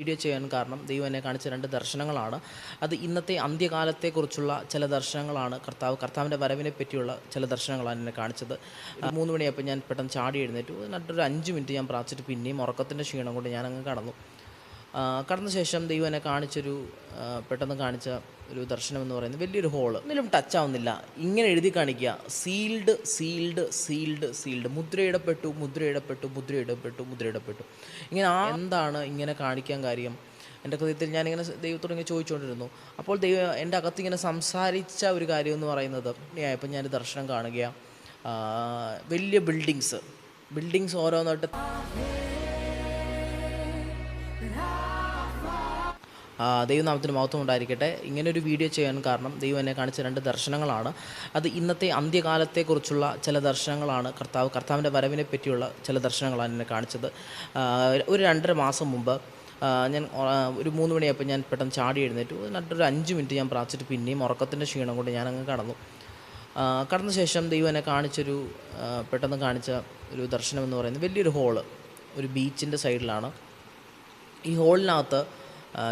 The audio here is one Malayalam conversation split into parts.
വീഡിയോ ചെയ്യാൻ കാരണം ദൈവം എന്നെ കാണിച്ച രണ്ട് ദർശനങ്ങളാണ്. അത് ഇന്നത്തെ അന്ത്യകാലത്തെക്കുറിച്ചുള്ള ചില ദർശനങ്ങളാണ് കർത്താവ് കർത്താവിന്റെ വരവിനെ പറ്റിയുള്ള ചില ദർശനങ്ങളാണ് എന്നെ കാണിച്ചത്. മൂന്ന് മണിയായപ്പോൾ ഞാൻ പെട്ടെന്ന് ചാടി എഴുന്നേറ്റു. എന്നിട്ടൊരു അഞ്ച് മിനിറ്റ് ഞാൻ പ്രാർത്ഥിച്ചിട്ട് പിന്നെയും ഉറക്കത്തിന്റെ ക്ഷീണം കൊണ്ട് ഞാൻ അങ്ങ് കടന്നു. കടന്ന ശേഷം ദൈവനെ കാണിച്ചൊരു പെട്ടെന്ന് കാണിച്ച ഒരു ദർശനം എന്ന് പറയുന്നത് വലിയൊരു ഹോൾ. ഒന്നിലും ടച്ച് ആവുന്നില്ല. ഇങ്ങനെ എഴുതി കാണിക്കുക. സീൽഡ് സീൽഡ് സീൽഡ് സീൽഡ് മുദ്രയിടപ്പെട്ടു മുദ്രയിടപ്പെട്ടു മുദ്രയിടപ്പെട്ടു മുദ്രയിടപ്പെട്ടു. ഇങ്ങനെ ആ എന്താണ് ഇങ്ങനെ കാണിക്കാൻ കാര്യം? എന്റെ ഹൃദയത്തിൽ ഞാനിങ്ങനെ ദൈവത്തോട് ഇങ്ങനെ ചോദിച്ചുകൊണ്ടിരുന്നു. അപ്പോൾ ദൈവം എന്റെ അകത്ത് ഇങ്ങനെ സംസാരിച്ച ഒരു കാര്യം എന്ന് പറയുന്നത് ഇപ്പം ഞാൻ ദർശനം കാണുകയാണ് വലിയ ബിൽഡിങ്സ് ബിൽഡിങ്സ് ഓരോന്നായിട്ട് ദൈവനാമത്തിന് മഹത്വം ഉണ്ടായിരിക്കട്ടെ. ഇങ്ങനെ ഒരു വീഡിയോ ചെയ്യാൻ കാരണം ദൈവം എന്നെ കാണിച്ച രണ്ട് ദർശനങ്ങളാണ്. അത് ഇന്നത്തെ അന്ത്യകാലത്തെക്കുറിച്ചുള്ള ചില ദർശനങ്ങളാണ് കർത്താവ് കർത്താവിന്റെ വരവിനെ പറ്റിയുള്ള ചില ദർശനങ്ങളാണ് എന്നെ കാണിച്ചത്. ഒരു രണ്ടര മാസം മുമ്പ് ഞാൻ ഒരു മൂന്ന് മണിയായപ്പോൾ ഞാൻ പെട്ടെന്ന് ചാടി എഴുന്നേറ്റു. എന്നിട്ടൊരു അഞ്ച് മിനിറ്റ് ഞാൻ പ്രാർത്ഥിച്ചിട്ട് പിന്നെയും ഉറക്കത്തിന്റെ ക്ഷീണം കൊണ്ട് ഞാൻ കടന്നു. കടന്ന ശേഷം ദൈവം എന്നെ കാണിച്ചൊരു പെട്ടെന്ന് കാണിച്ച ഒരു ദർശനം എന്ന് പറയുന്നത് വലിയൊരു ഹോൾ ഒരു ബീച്ചിന്റെ സൈഡിലാണ്. ഈ ഹോളിനകത്ത്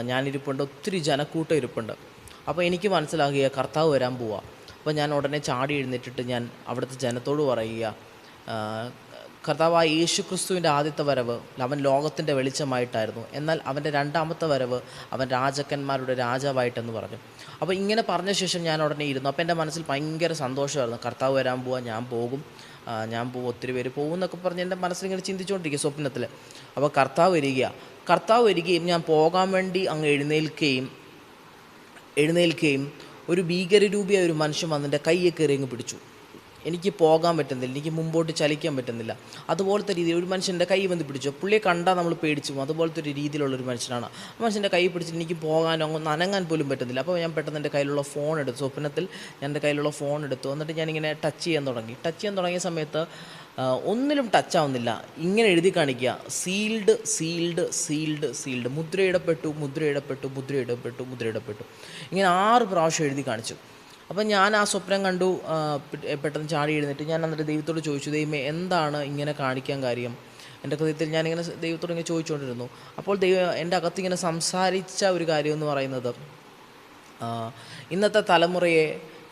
ഞാനിരിപ്പുണ്ട്. ഒത്തിരി ജനക്കൂട്ടം ഇരിപ്പുണ്ട്. അപ്പോൾ എനിക്ക് മനസ്സിലാകുക കർത്താവ് വരാൻ പോവാ. അപ്പോൾ ഞാൻ ഉടനെ ചാടി എഴുന്നേറ്റിട്ട് ഞാൻ അവിടുത്തെ ജനത്തോട് പറയുക ആ, കർത്താവ് ആ യേശു ക്രിസ്തുവിന്റെ ആദ്യത്തെ വരവ് അവൻ ലോകത്തിന്റെ വെളിച്ചമായിട്ടായിരുന്നു. എന്നാൽ അവന്റെ രണ്ടാമത്തെ വരവ് അവൻ രാജാക്കന്മാരുടെ രാജാവായിട്ടെന്ന് പറഞ്ഞു. അപ്പോൾ ഇങ്ങനെ പറഞ്ഞ ശേഷം ഞാൻ ഉടനെ ഇരുന്നു. അപ്പോൾ എന്റെ മനസ്സിൽ ഭയങ്കര സന്തോഷമായിരുന്നു. കർത്താവ് വരാൻ പോവാ ഞാൻ പോകും. ഞാൻ പോകും ഒത്തിരി പേര് പോകും എന്നൊക്കെ പറഞ്ഞ് എന്റെ മനസ്സിൽ ഇങ്ങനെ ചിന്തിച്ചുകൊണ്ടിരിക്കുക സ്വപ്നത്തിൽ അപ്പോൾ കർത്താവ് വരിക കർത്താവ് വരികയും ഞാൻ പോകാൻ വേണ്ടി അങ്ങ് എഴുന്നേൽക്കുകയും എഴുന്നേൽക്കുകയും ഒരു ഭീകരരൂപിയായ ഒരു മനുഷ്യൻ വന്നിന്റെ കയ്യെ കയറി അങ്ങ് പിടിച്ചു. എനിക്ക് പോകാൻ പറ്റുന്നില്ല എനിക്ക് മുമ്പോട്ട് ചലിക്കാൻ പറ്റുന്നില്ല. അതുപോലത്തെ രീതിയിൽ ഒരു മനുഷ്യന്റെ കൈ വന്ന് പിടിച്ചു. പുള്ളിയെ കണ്ടാൽ നമ്മൾ പേടിച്ചു അതുപോലത്തെ ഒരു രീതിയിലുള്ള ഒരു മനുഷ്യനാണ്. ആ മനുഷ്യന്റെ കൈ പിടിച്ച് എനിക്ക് പോകാനോ നനങ്ങാൻ പോലും പറ്റുന്നില്ല. അപ്പോൾ ഞാൻ പെട്ടെന്ന് എന്റെ കയ്യിലുള്ള ഫോൺ എടുത്തു. സ്വപ്നത്തിൽ ഞാൻ എന്റെ കയ്യിലുള്ള ഫോൺ എടുത്തു. എന്നിട്ട് ഞാനിങ്ങനെ ടച്ച് ചെയ്യാൻ തുടങ്ങി. ടച്ച് ചെയ്യാൻ തുടങ്ങിയ സമയത്ത് ഒന്നിലും ടച്ച് ആവുന്നില്ല. ഇങ്ങനെ എഴുതി കാണിക്കുക. Sealed sealed sealed sealed. മുദ്രയിടപ്പെട്ടു മുദ്രയിടപ്പെട്ടു മുദ്രയിടപ്പെട്ടു മുദ്രയിടപ്പെട്ടു. ഇങ്ങനെ ആറ് പ്രാവശ്യം എഴുതി കാണിച്ചു. അപ്പം ഞാൻ ആ സ്വപ്നം കണ്ടു പെട്ടെന്ന് ചാടി എഴുന്നേറ്റ്. ഞാൻ എന്നിട്ട് ദൈവത്തോട് ചോദിച്ചു ദൈവമേ എന്താണ് ഇങ്ങനെ കാണിക്കാൻ കാര്യം? എന്റെ ഹൃദയത്തിൽ ഞാനിങ്ങനെ ദൈവത്തോട് ഇങ്ങനെ ചോദിച്ചുകൊണ്ടിരുന്നു. അപ്പോൾ ദൈവം എന്റെ അകത്ത് ഇങ്ങനെ സംസാരിച്ച ഒരു കാര്യം എന്ന് പറയുന്നത് ഇന്നത്തെ തലമുറയെ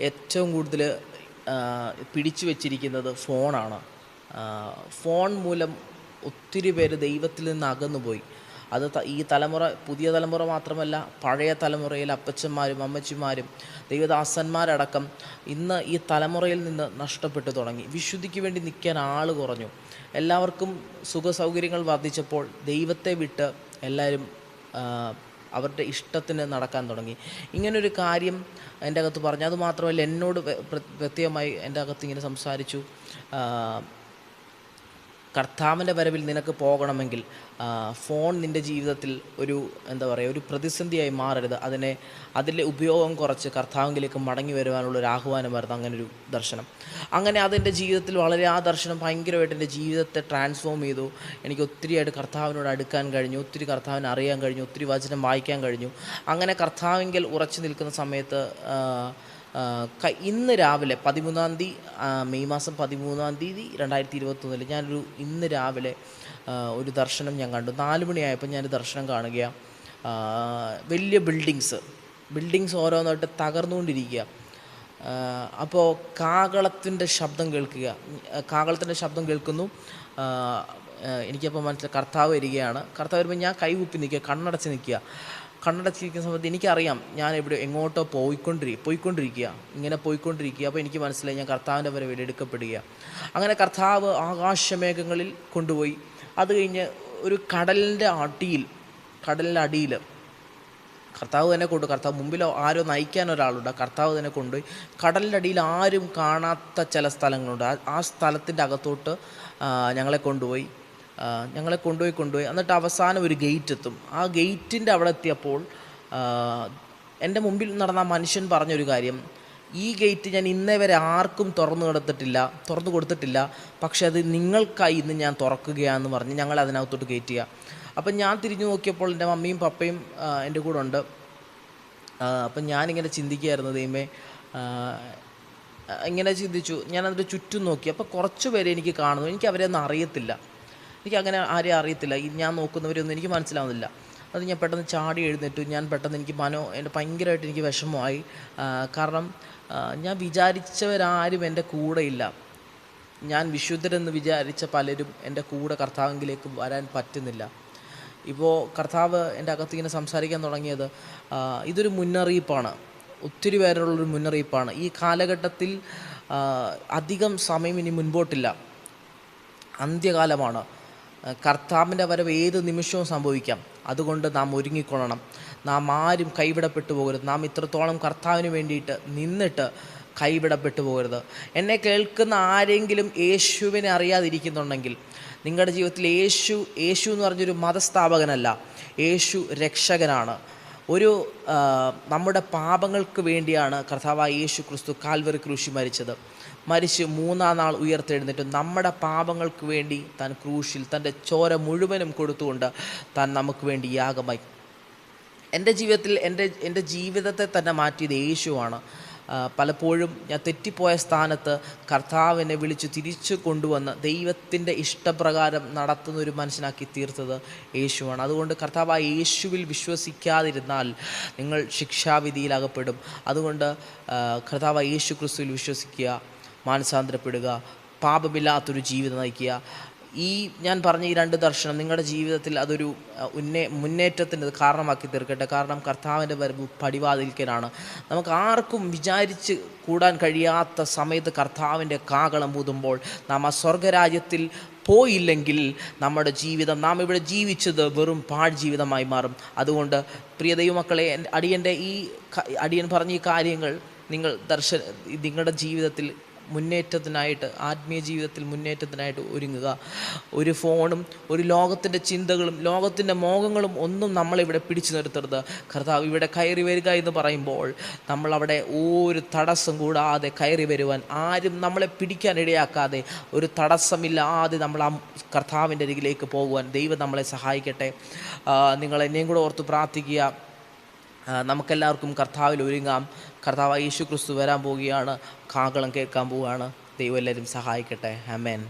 ഏറ്റവും കൂടുതൽ പിടിച്ചു വച്ചിരിക്കുന്നത് ഫോണാണ്. ഫോൺ മൂലം ഒത്തിരി പേര് ദൈവത്തിൽ നിന്ന് അകന്നുപോയി. അത് ഈ തലമുറ പുതിയ തലമുറ മാത്രമല്ല പഴയ തലമുറയിൽ അപ്പച്ചന്മാരും അമ്മച്ചിമാരും ദൈവദാസന്മാരടക്കം ഇന്ന് ഈ തലമുറയിൽ നിന്ന് നഷ്ടപ്പെട്ടു തുടങ്ങി. വിശുദ്ധിക്ക് വേണ്ടി നിൽക്കാൻ ആൾ കുറഞ്ഞു. എല്ലാവർക്കും സുഖ സൗകര്യങ്ങൾ വർദ്ധിച്ചപ്പോൾ ദൈവത്തെ വിട്ട് എല്ലാവരും അവരുടെ ഇഷ്ടത്തിന് നടക്കാൻ തുടങ്ങി. ഇങ്ങനൊരു കാര്യം എന്റെ അകത്ത് പറഞ്ഞു. അതുമാത്രമല്ല എന്നോട് പ്രത്യേകമായി എന്റെ അകത്ത് ഇങ്ങനെ സംസാരിച്ചു. കർത്താവിന്റെ വരവിൽ നിനക്ക് പോകണമെങ്കിൽ ഫോൺ നിന്റെ ജീവിതത്തിൽ ഒരു എന്താ പറയുക ഒരു പ്രതിസന്ധിയായി മാറരുത്. അതിനെ അതിന്റെ ഉപയോഗം കുറച്ച് കർത്താവിലേക്ക് മടങ്ങി വരുവാനുള്ള ഒരു ആഹ്വാനമായിരുന്നു അങ്ങനെ ഒരു ദർശനം. അങ്ങനെ അതെന്റെ ജീവിതത്തിൽ വളരെ ആ ദർശനം ഭയങ്കരമായിട്ട് എന്റെ ജീവിതത്തെ ട്രാൻസ്ഫോം ചെയ്തു. എനിക്ക് ഒത്തിരിയായിട്ട് കർത്താവിനോട് അടുക്കാൻ കഴിഞ്ഞു. ഒത്തിരി കർത്താവിനെ അറിയാൻ കഴിഞ്ഞു. ഒത്തിരി വചനം വായിക്കാൻ കഴിഞ്ഞു. അങ്ങനെ കർത്താവിങ്കിൽ ഉറച്ചു നിൽക്കുന്ന സമയത്ത് ഇന്ന് രാവിലെ പതിമൂന്നാം തീയതി മെയ് മാസം പതിമൂന്നാം തീയതി രണ്ടായിരത്തി ഇരുപത്തൊന്നിൽ ഞാനൊരു ഇന്ന് രാവിലെ ഒരു ദർശനം ഞാൻ കണ്ടു. നാല് മണിയായപ്പോൾ ഞാൻ ദർശനം കാണുകയാണ് വലിയ ബിൽഡിങ്സ് ബിൽഡിങ്സ് ഓരോന്നായിട്ട് തകർന്നുകൊണ്ടിരിക്കുക. അപ്പോൾ കാകളത്തിന്റെ ശബ്ദം കേൾക്കുക. കാകളത്തിന്റെ ശബ്ദം കേൾക്കുന്നു. എനിക്കപ്പോൾ മനസ്സിലായി കർത്താവ് വരികയാണ്. കർത്താവ് വരുമ്പോൾ ഞാൻ കൈകുപ്പി നിൽക്കുക കണ്ണടച്ച് നിൽക്കുക. കണ്ണടച്ചിരിക്കുന്ന സമയത്ത് എനിക്കറിയാം ഞാൻ എവിടെ എങ്ങോട്ടോ പോയിക്കൊണ്ടിരി പോയിക്കൊണ്ടിരിക്കുക. ഇങ്ങനെ പോയിക്കൊണ്ടിരിക്കുക. അപ്പോൾ എനിക്ക് മനസ്സിലായി ഞാൻ കർത്താവിന്റെ വരവിൽ എടുക്കപ്പെടുക. അങ്ങനെ കർത്താവ് ആകാശമേഘങ്ങളിൽ കൊണ്ടുപോയി. അത് കഴിഞ്ഞ് ഒരു കടലിന്റെ അടിയിൽ കടലിന്റെ അടിയിൽ കർത്താവ് തന്നെ കൊണ്ടു കർത്താവ് മുമ്പിൽ ആരോ നയിക്കാൻ ഒരാളുണ്ട്. കർത്താവ് തന്നെ കൊണ്ടുപോയി. കടലിന്റെ അടിയിൽ ആരും കാണാത്ത ചില സ്ഥലങ്ങളുണ്ട്. ആ- സ്ഥലത്തിന്റെ അകത്തോട്ട് ഞങ്ങളെ കൊണ്ടുപോയി. ഞങ്ങളെ കൊണ്ടുപോയി കൊണ്ടുപോയി. എന്നിട്ട് അവസാനം ഒരു ഗേറ്റ് എത്തും. ആ ഗേറ്റിന്റെ അവിടെ എത്തിയപ്പോൾ എന്റെ മുമ്പിൽ നടന്ന മനുഷ്യൻ പറഞ്ഞൊരു കാര്യം. ഈ ഗേറ്റ് ഞാൻ ഇന്നേ വരെ ആർക്കും തുറന്നു കൊടുത്തിട്ടില്ല തുറന്നു കൊടുത്തിട്ടില്ല. പക്ഷേ അത് നിങ്ങൾക്കായി ഇന്ന് ഞാൻ തുറക്കുകയാണെന്ന് പറഞ്ഞ് ഞങ്ങൾ അതിനകത്തോട്ട് ഗേറ്റ് ചെയ്യുക അപ്പം ഞാൻ തിരിഞ്ഞു നോക്കിയപ്പോൾ എന്റെ മമ്മിയും പപ്പയും എന്റെ കൂടെ ഉണ്ട്. അപ്പം ഞാനിങ്ങനെ ചിന്തിക്കുകയായിരുന്നു ദൈവമേ ഇങ്ങനെ ചിന്തിച്ചു. ഞാൻ അതിന്റെ ചുറ്റും നോക്കി. അപ്പോൾ കുറച്ച് പേരെ എനിക്ക് കാണുന്നു. എനിക്ക് അവരെ ഒന്നും അറിയത്തില്ല. എനിക്ക് അങ്ങനെ ആരെയും അറിയത്തില്ല. ഈ ഞാൻ നോക്കുന്നവരൊന്നും എനിക്ക് മനസ്സിലാവുന്നില്ല. അത് ഞാൻ പെട്ടെന്ന് ചാടി എഴുന്നേറ്റു. ഞാൻ പെട്ടെന്ന് എനിക്ക് മനോ എന്റെ ഭയങ്കരമായിട്ട് എനിക്ക് വിഷമമായി. കാരണം ഞാൻ വിചാരിച്ചവരാരും എന്റെ കൂടെയില്ല ഞാൻ വിശുദ്ധരെന്ന് വിചാരിച്ച പലരും എന്റെ കൂടെ കർത്താവിലേക്ക് വരാൻ പറ്റുന്നില്ല. ഇപ്പോൾ കർത്താവ് എന്റെ അകത്ത് ഇങ്ങനെ സംസാരിക്കാൻ തുടങ്ങിയത് ഇതൊരു മുന്നറിയിപ്പാണ്. ഒത്തിരി പേരുള്ളൊരു മുന്നറിയിപ്പാണ്. ഈ കാലഘട്ടത്തിൽ അധികം സമയം ഇനി മുൻപോട്ടില്ല. അന്ത്യകാലമാണ്. കർത്താവിന്റെ വരവ് ഏത് നിമിഷവും സംഭവിക്കാം. അതുകൊണ്ട് നാം ഒരുങ്ങിക്കൊള്ളണം. നാം ആരും കൈവിടപ്പെട്ടു പോകരുത്. നാം ഇത്രത്തോളം കർത്താവിന് വേണ്ടിയിട്ട് നിന്നിട്ട് കൈവിടപ്പെട്ടു പോകരുത്. എന്നെ കേൾക്കുന്ന ആരെങ്കിലും യേശുവിനെ അറിയാതിരിക്കുന്നുണ്ടെങ്കിൽ നിങ്ങളുടെ ജീവിതത്തിൽ യേശു യേശു എന്ന് പറഞ്ഞൊരു മതസ്ഥാപകനല്ല. യേശു രക്ഷകനാണ്. ഒരു നമ്മുടെ പാപങ്ങൾക്ക് വേണ്ടിയാണ് കർത്താവായ യേശു ക്രിസ്തു കാൽവറി ക്രൂശി മരിച്ചത്. മരിച്ച് മൂന്നാം നാൾ ഉയർത്തെഴുന്നേറ്റ്. നമ്മുടെ പാപങ്ങൾക്ക് വേണ്ടി താൻ ക്രൂശിൽ തന്റെ ചോര മുഴുവനും കൊടുത്തുകൊണ്ട് താൻ നമുക്ക് വേണ്ടി യാഗമായി. എന്റെ ജീവിതത്തിൽ എന്റെ എന്റെ ജീവിതത്തെ തന്നെ മാറ്റിയത് യേശുവാണ്. പലപ്പോഴും ഞാൻ തെറ്റിപ്പോയ സ്ഥാനത്ത് കർത്താവിനെ വിളിച്ച് തിരിച്ചു കൊണ്ടുവന്ന് ദൈവത്തിന്റെ ഇഷ്ടപ്രകാരം നടത്തുന്ന ഒരു മനുഷ്യനാക്കി തീർത്തത് യേശുവാണ്. അതുകൊണ്ട് കർത്താവ് ആ യേശുവിൽ വിശ്വസിക്കാതിരുന്നാൽ നിങ്ങൾ ശിക്ഷാവിധിയിലകപ്പെടും. അതുകൊണ്ട് കർത്താവ് യേശു ക്രിസ്തുവിൽ വിശ്വസിക്കുക. മാനസാന്തരപ്പെടുക പാപമില്ലാത്തൊരു ജീവിതം നയിക്കുക. ഈ ഞാൻ പറഞ്ഞ ഈ രണ്ട് ദർശനം നിങ്ങളുടെ ജീവിതത്തിൽ അതൊരു ഉന്നേ മുന്നേറ്റത്തിന് കാരണമാക്കി തീർക്കട്ടെ. കാരണം കർത്താവിന്റെ വരവ് പടിവാതിൽക്കലാണ്. നമുക്ക് ആർക്കും വിചാരിച്ച് കൂടാൻ കഴിയാത്ത സമയത്ത് കർത്താവിന്റെ കാകളം ഊതുമ്പോൾ നാം ആ സ്വർഗരാജ്യത്തിൽ പോയില്ലെങ്കിൽ നമ്മുടെ ജീവിതം നാം ഇവിടെ ജീവിച്ചത് വെറും പാഴ് ജീവിതമായി മാറും. അതുകൊണ്ട് പ്രിയ ദൈവമക്കളെ അടിയന്റെ ഈ അടിയൻ പറഞ്ഞ ഈ കാര്യങ്ങൾ നിങ്ങൾ ദർശന നിങ്ങളുടെ ജീവിതത്തിൽ മുന്നേറ്റത്തിനായിട്ട് ആത്മീയ ജീവിതത്തിൽ മുന്നേറ്റത്തിനായിട്ട് ഒരുങ്ങുക. ഒരു ഫോണും ഒരു ലോകത്തിന്റെ ചിന്തകളും ലോകത്തിന്റെ മോഹങ്ങളും ഒന്നും നമ്മളിവിടെ പിടിച്ചു നിർത്തരുത്. കർത്താവ് ഇവിടെ കയറി വരിക എന്ന് പറയുമ്പോൾ നമ്മളവിടെ ഒരു തടസ്സം കൂടാതെ കയറി വരുവാൻ ആരും നമ്മളെ പിടിക്കാൻ ഇടയാക്കാതെ ഒരു തടസ്സമില്ലാതെ നമ്മൾ ആ കർത്താവിന്റെ അരികിലേക്ക് പോകുവാൻ ദൈവം നമ്മളെ സഹായിക്കട്ടെ. നിങ്ങൾ എന്നെയും കൂടെ ഓർത്ത് പ്രാർത്ഥിക്കുക. നമുക്കെല്ലാവർക്കും കർത്താവിൽ ഒരുങ്ങാം. കർത്താവ് യേശു ക്രിസ്തു വരാൻ പോവുകയാണ്. കാകളം കേൾക്കാൻ പോവുകയാണ്. ദൈവം എല്ലാവരും സഹായിക്കട്ടെ. അമേൻ